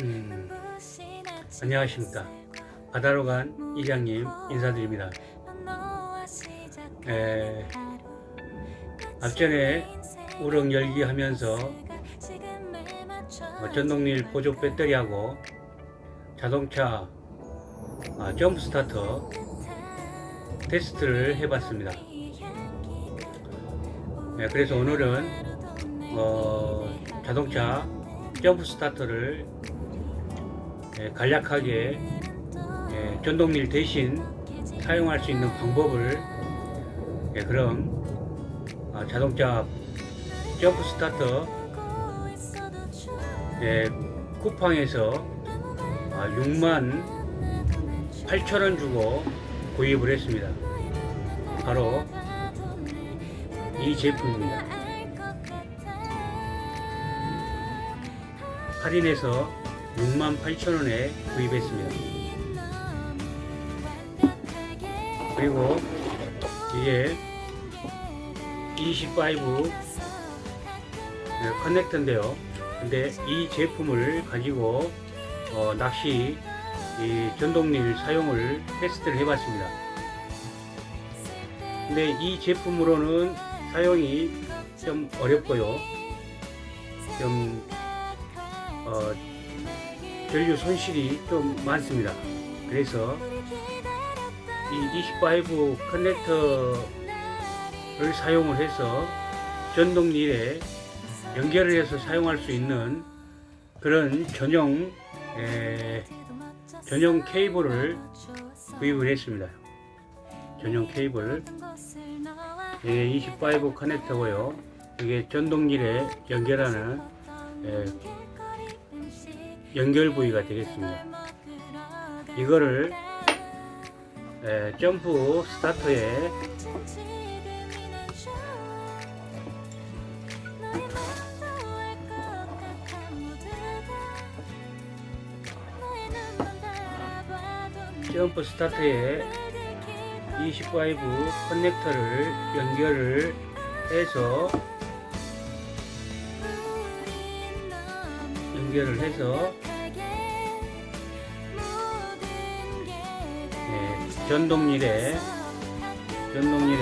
음, 안녕하십니까. 바다로 간 이장님 인사드립니다. 에, 앞전에 우럭 열기 하면서 어, 전동릴 보조 배터리하고 자동차 아, 점프 스타터 테스트를 해봤습니다. 네, 그래서 오늘은 어, 자동차 점프 스타터를 예, 간략하게 예, 전동릴 대신 사용할 수 있는 방법을 예, 그럼 아, 자동차 점프 스타터 예, 쿠팡에서 아, 6만 8천원 주고 구입을 했습니다. 바로 이 제품입니다. 할인해서 68,000원에 구입했습니다. 그리고 이게 25 네, 커넥터인데요. 근데 이 제품을 가지고 어, 낚시 이 전동릴 사용을 테스트를 해봤습니다. 근데 이 제품으로는 사용이 좀 어렵고요. 좀 어, 전류 손실이 좀 많습니다. 그래서 이25 커넥터를 사용을 해서 전동릴에 연결을 해서 사용할 수 있는 그런 전용 에, 전용 케이블을 구입을 했습니다. 전용 케이블 이게 25 커넥터고요. 이게 전동릴에 연결하는 에, 연결 부위가 되겠습니다. 이거를 에, 점프 스타터에 점프 스타터에 25 커넥터를 연결을 해서 연결을 해서 예, 전동릴에 전동릴에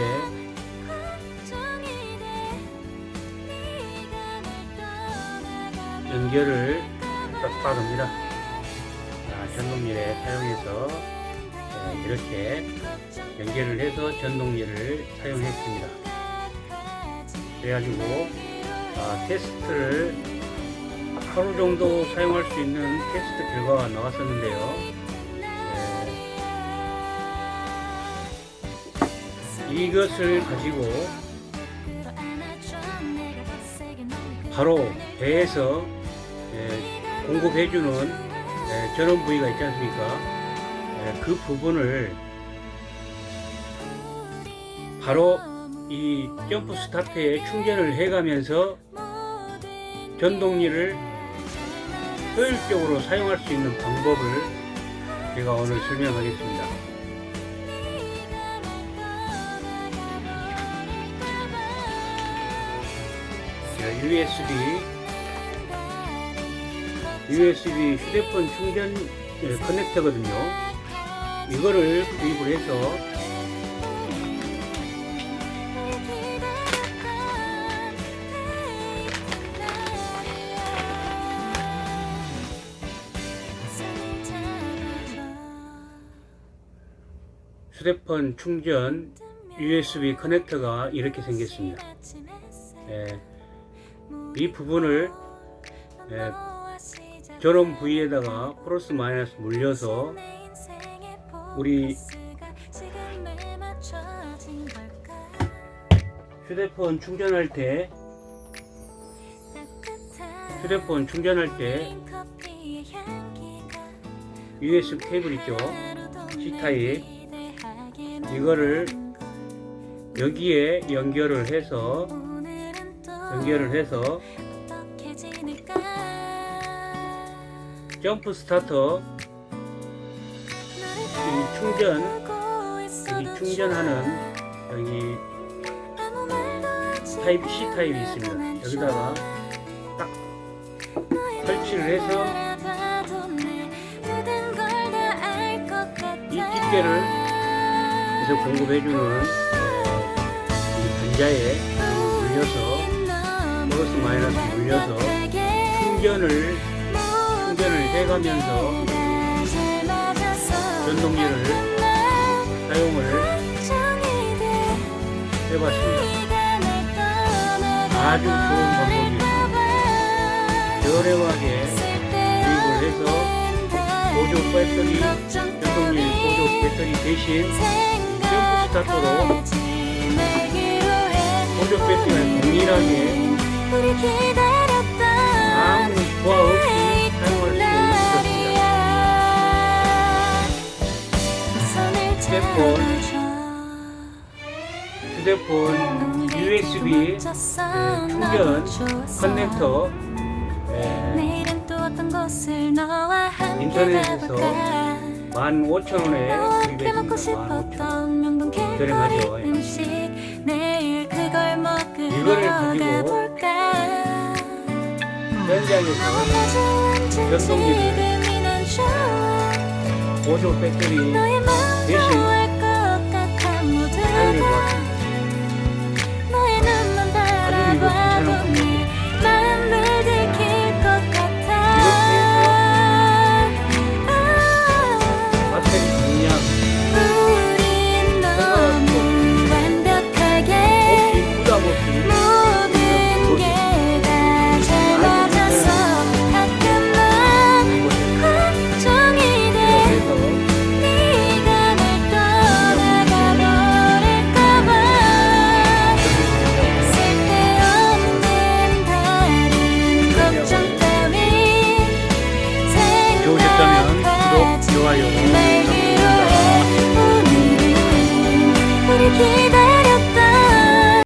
연결을 빡빡합니다. 자, 전동릴에 사용해서 예, 이렇게 연결을 해서 전동릴을 사용했습니다. 그래가지고 아, 테스트를 하루 정도 사용할 수 있는 테스트 결과가 나왔었는데요. 예, 이것을 가지고 바로 배에서 예, 공급해주는 예, 전원 부위가 있지 않습니까? 예, 그 부분을 바로 이 점프 스타트에 충전을 해가면서 전동리를 효율적으로 사용할 수 있는 방법을 제가 오늘 설명하겠습니다. 자, USB USB 휴대폰 충전 예, 커넥터거든요. 이거를 구입을 해서 휴대폰 충전 USB 커넥터가 이렇게 생겼습니다. 예, 이 부분을 예, 저런 부위에다가 플러스 마이너스 물려서 우리 휴대폰 충전할 때 휴대폰 충전할 때 USB 케이블 있죠 C타입 이거를 여기에 연결을 해서 연결을 해서 점프 스타터 여기 충전 이 충전하는 여기 타입 C 타입이 있습니다. 여기다가 딱 설치를 해서 이 집게를 계속 공급해주는 이 단자에 물려서 플러스 마이너스 물려서 충전을 충전을 해가면서 전동기를 사용을 해봤습니다. 아주 좋은 방법이에요. 저렴하게 구입을 해서 보조 배터리 전동기 보조 배터리 대신 스타터로 보조 배터리를 동일하게 아무 부하 없이 사용할 수 휴대폰 USB 충전 커넥터 인터넷에서 15,000원에 너와 함께 구입했습니다. 먹고 15,000원. 싶었던 명동 길거리 예. 음식 내일 그걸 먹으러 가볼까 난 좋아 보조 배터리 대신